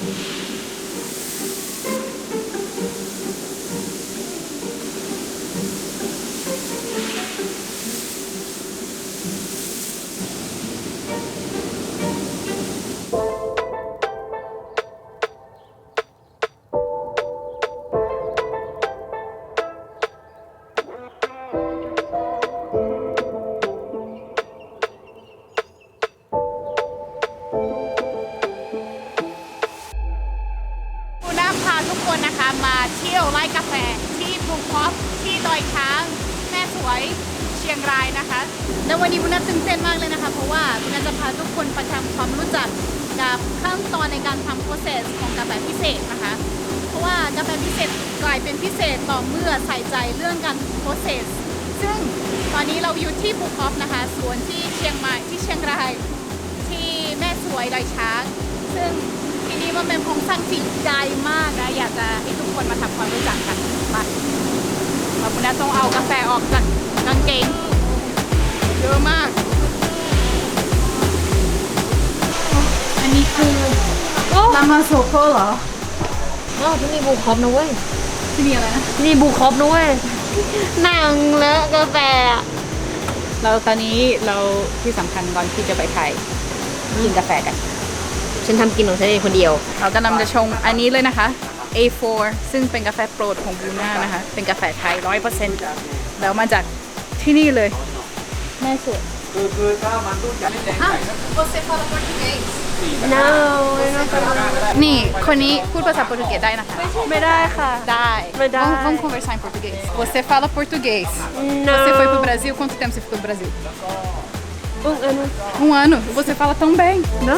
คุณ ดอยช้าง แม่สวยเชียงรายนะคะ แล้ววันนี้คุณน้าตื่นเต้นมากเลยนะคะ เพราะว่าคุณน้าจะพาทุกคนไปทำความรู้จักกับขั้นตอนในการทำ process ของกาแฟพิเศษนะคะ เพราะว่ากาแฟพิเศษกลายเป็นพิเศษต่อเมื่อใส่ใจเรื่องการ process ซึ่งตอนนี้เราอยู่ที่ภูพอปนะคะสวนที่เชียงใหม่ที่เชียงราย ที่แม่สวยดอยช้าง ซึ่งที่นี่มันเป็นของสร้างจิตใจมากนะอยากจะให้ทุกคนมาทำความรู้จักกันมา เราคุณน้าต้องเอากาแฟออกจากกางเกงเยอะมาก อันนี้คือลามาโซโคเหรออ๋อที่นี่บูคอปนะเว้ยที่นี่อะไรนะที่นี่บูคอปนะเว้ยนั่งเลอะกาแฟอะเราตอนนี้เราที่สำคัญก่อนที่จะไปไทยกินกาแฟกัน ฉันทำกินของฉันเองคนเดียว เรากำลังจะชงอันนี้เลยนะคะ A4 ซึ่งเป็นกาแฟโปรดของบูน่านะคะ เป็นกาแฟไทย 100%แล้วมาจากที่นี่เลย แม่สวย คือคือถ้ามันต้องการให้แดงใส่ก็ no นี่ คนนี้พูดภาษาโปรตุเกสได้นะคะ ไม่ได้ค่ะ ได้ ไม่ได้ Vamos, vamos conversar em português. Você fala português. no Você foi pro Brasil? Quanto tempo você ficou no Brasil? อึ้งอันนั้น Um ano. Você fala tão bem. no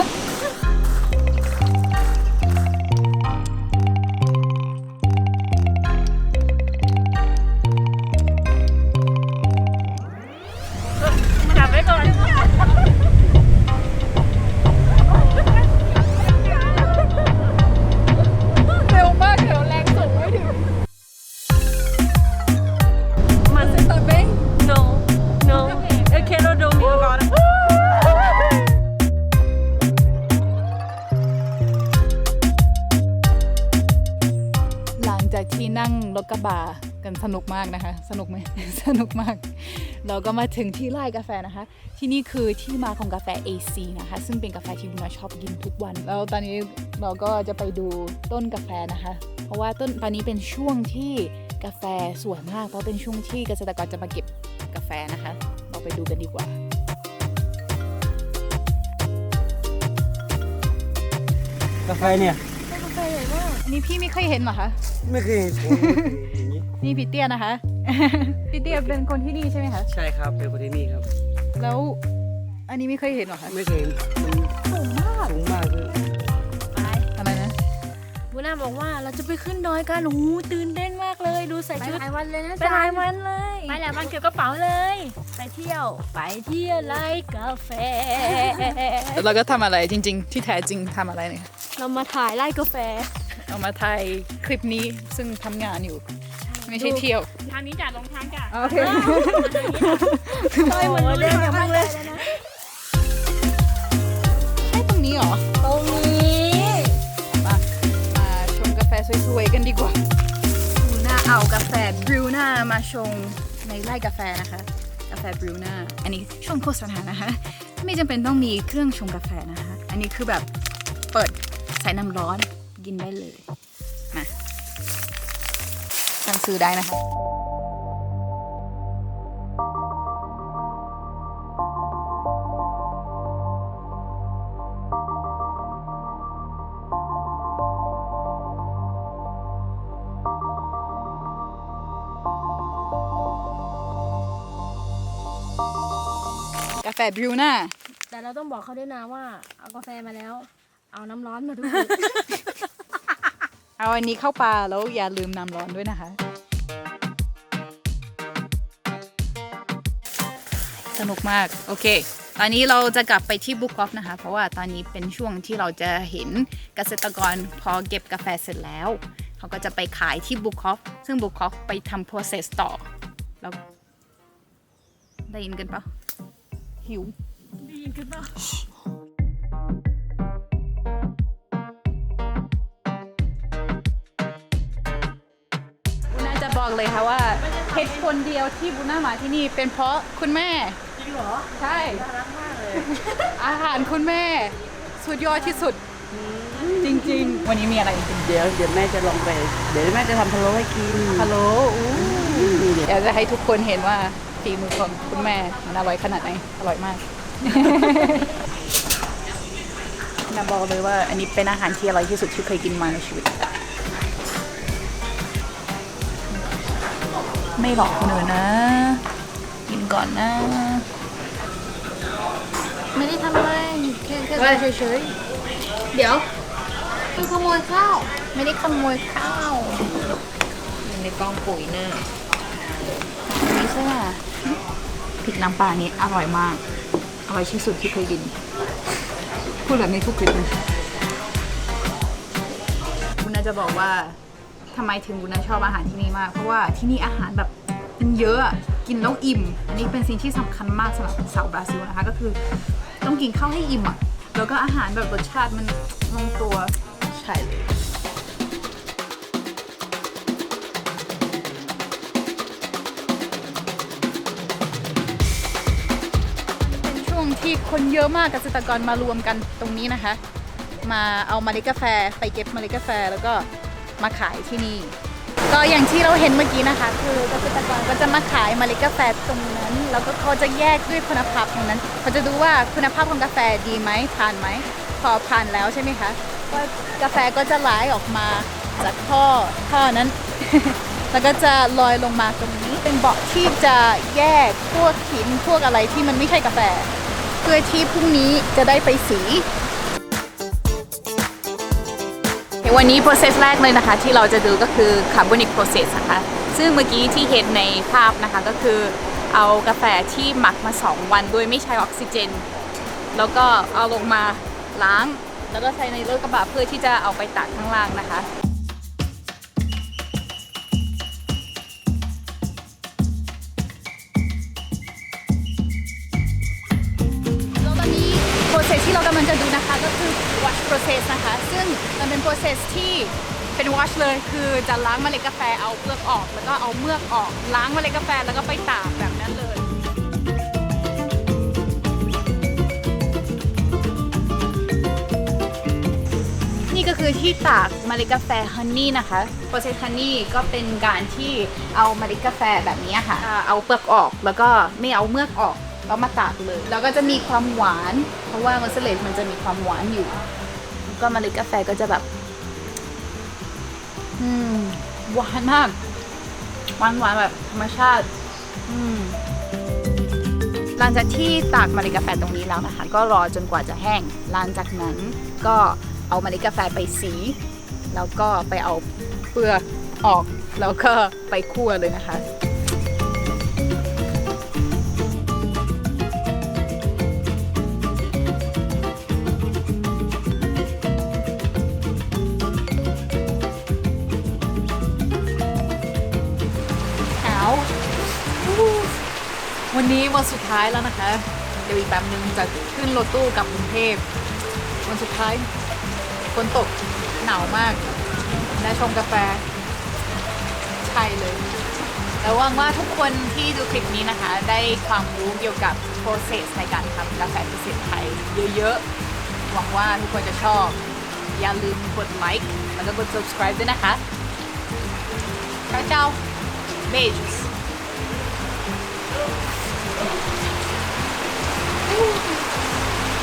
งรถกระบะกันสนุกมากนะคะ สนุกไหม สนุกมาก เราก็มาถึงที่ไร่กาแฟนะคะ ที่นี่คือที่มาของกาแฟ AC นะคะ ซึ่งเป็นกาแฟที่บุญชอบกินทุกวัน แล้วตอนนี้เราก็จะไปดูต้นกาแฟนะคะ เพราะว่าต้นตอนนี้เป็นช่วงที่กาแฟสวยมาก เพราะเป็นช่วงที่เกษตรกรจะมาเก็บกาแฟนะคะ เราไปดูกันดีกว่ากาแฟเนี่ย นนี้พี่ไม่เคยเห็นเหรอคะ ไม่เคยเห็นผมไม่เคยเห็นอย่างนี้นี่พี่เตี้ยนะคะ พี่เตี้ยเป็นคนที่นี่ใช่ไหมคะ ใช่ครับเป็นคนที่นี่ครับ แล้วอันนี้ไม่เคยเห็นเหรอคะไม่เคยเห็นมันสูงมากสูงมากคืออะไรนะบุน่าบอกว่าเราจะไปขึ้นดอยกันโอ้โหตื่นเต้นมากเลยดูใส่ไปชุดหลายวันเลยนะไปหลายวันเลยไปหลายวันเกี่ยวกระเป๋าเลย ไปเที่ยวไปเที่ยวไล่กาแฟเราก็ทำอะไรจริง ๆ ที่แท้จริงทำอะไรเนี่ยเรามาถ่ายไล่กาแฟ เอามาถ่ายคลิปนี้ซึ่งทำงานอยู่ ไม่ใช่เที่ยว ทางนี้จ้ะลงทางจ้ะโอเคต้อยมันเล่นอย่างมากเลยใช่ตรงนี้เหรอ ตรงนี้มามาชงกาแฟสวยๆกันดีกว่าบรูน่าเอากาแฟบรูน่ามาชงในไร่กาแฟนะคะ กาแฟบรูน่าอันนี้ช่วงโฆษณานะคะ ไม่จำเป็นต้องมีเครื่องชงกาแฟนะคะ อันนี้คือแบบเปิดใส่น้ำร้อน กินได้เลย มาสั่งซื้อได้นะคะกาแฟบรูน่าแต่เราต้องบอกเขาด้วยนะว่า เอากาแฟมาแล้ว เอาน้ำร้อนมาด้วย เอาอันนี้เข้าปลาแล้วอย่าลืมน้ำร้อนด้วยนะคะ สนุกมาก โอเค ตอนนี้เราจะกลับไปที่บุกอ f นะคะ เพราะว่าตอนนี้เป็นช่วงที่เราจะเห็นเกษตรกรพอเก็บกาแฟเสร็จแล้ว เขาก็จะไปขายที่บุกอ f ซึ่งบุกอ f ไปทำ process ต่อ แล้วได้ยินกันปะหิวได้ยินกันเปล่าบุน่าจะ บอกเลยค่ะว่าเหตุผลเดียวที่บุน่ามาที่นี่เป็นเพราะคุณแม่ จริงเหรอใช่ น่ารักมากเลยอาหารคุณแม่ สุดยอดที่สุด จริง ๆ วันนี้มีอะไรกินเดี๋ยวเดี๋ยวแม่จะลองไป เดี๋ยวแม่จะทำพะโล้ให้กินฮัลโหลอู้เดี๋ยวอยากจะให้ทุกคนเห็นว่าฝีมือของคุณแม่มันอร่อยขนาดไหน อร่อยมากนาบอกเลยว่าอันนี้เป็นอาหารที่อร่อยที่สุดที่เคยกินมาในชีวิต ไม่หลอกคนอื่นนะ กินก่อนนะ ไม่ได้ทำอะไรแค่แค่เฮ้ยเฉยๆ เดี๋ยวคือขโมยข้าว ไม่ได้ขโมยข้าวในกล้องปุ๋ยหน้าอันนี้ใช่ไหมพริกน้ำปลานี้อร่อยมาก อร่อยที่สุดที่เคยกิน พูดแบบนี้ทุกคลิปเลยบุญนาจะบอกว่า ทำไมถึงบุญนาชอบอาหารที่นี่มาก เพราะว่าที่นี่อาหารแบบมันเยอะอะกินแล้วอิ่ม อันนี้เป็นสิ่งที่สำคัญมากสำหรับสาวบราซิลนะคะ ก็คือต้องกินข้าวให้อิ่มอะ แล้วก็อาหารแบบรสชาติมันลงตัวใช่เลย เป็นช่วงที่คนเยอะมากเกษตรกรมารวมกันตรงนี้นะคะ มาเอาเมล็ดกาแฟไปเก็บเมล็ดกาแฟแล้วก็ มาขายที่นี่ ก็อย่างที่เราเห็นเมื่อกี้นะคะ คือเกษตรกรก็จะมาขายเมล็ดกาแฟตรงนั้น แล้วก็เขาจะแยกด้วยคุณภาพตรงนั้นเขาจะดูว่าคุณภาพของกาแฟดีไหมผ่านไหมพอผ่านแล้วใช่ไหมคะก็กาแฟก็จะไหลออกมาจากท่อท่อนั้น แล้วก็จะลอยลงมาตรงนี้เป็นเบาะที่จะแยกพวกหินพวกอะไรที่มันไม่ใช่กาแฟ เพื่อที่พรุ่งนี้จะได้ไปสี วันนี้ process แรกเลยนะคะ ที่เราจะดูก็คือ carbonic process นะคะ ซึ่งเมื่อกี้ที่เห็นในภาพนะคะก็คือเอากาแฟที่หมักมา 2 วันโดยไม่ใช้ออกซิเจน แล้วก็เอาลงมาล้าง แล้วก็ใส่ในรถกระบะเพื่อที่จะเอาไปตากข้างล่างนะคะ ที่เรากำลังจะดูนะคะก็คือ wash process นะคะ ซึ่งมันเป็น process ที่เป็น wash เลยคือจะล้างเมล็ดกาแฟเอาเปลือกออก แล้วก็เอาเมือกออก ล้างเมล็ดกาแฟแล้วก็ไปตากแบบนั้นเลยนี่ก็คือที่ตากเมล็ดกาแฟฮันนี่นะคะ process ฮันนี่ก็เป็นการที่เอาเมล็ดกาแฟแบบนี้ค่ะ เอาเปลือกออกแล้วก็ไม่เอาเมือกออก แล้วมาตากเลย แล้วก็จะมีความหวาน เพราะว่ามอร์เลตมันจะมีความหวานอยู่ ก็เมล็ดกาแฟก็จะแบบ อืม หวานมาก หวานหวานแบบธรรมชาติ อืม หลังจากที่ตากเมล็ดกาแฟตรงนี้แล้วนะคะ ก็รอจนกว่าจะแห้ง หลังจากนั้นก็เอาเมล็ดกาแฟไปสี แล้วก็ไปเอาเปลือกออก แล้วก็ไปคั่วเลยนะคะ วันนี้วันสุดท้ายแล้วนะคะ เดี๋ยวอีกแป๊บนึงจะขึ้นรถตู้กลับกรุงเทพวันสุดท้ายฝนตกหนาวมากได้ชมกาแฟใช่เลยแล้วหวังว่าทุกคนที่ดูคลิปนี้นะคะ ได้ความรู้เกี่ยวกับ process ในการทำกาแฟพิเศษไทยเยอะๆ หวังว่าทุกคนจะชอบ อย่าลืมกดไลค์แล้วก็กด subscribe ด้วยนะคะ Tchau, tchau. Beijos. Thank you.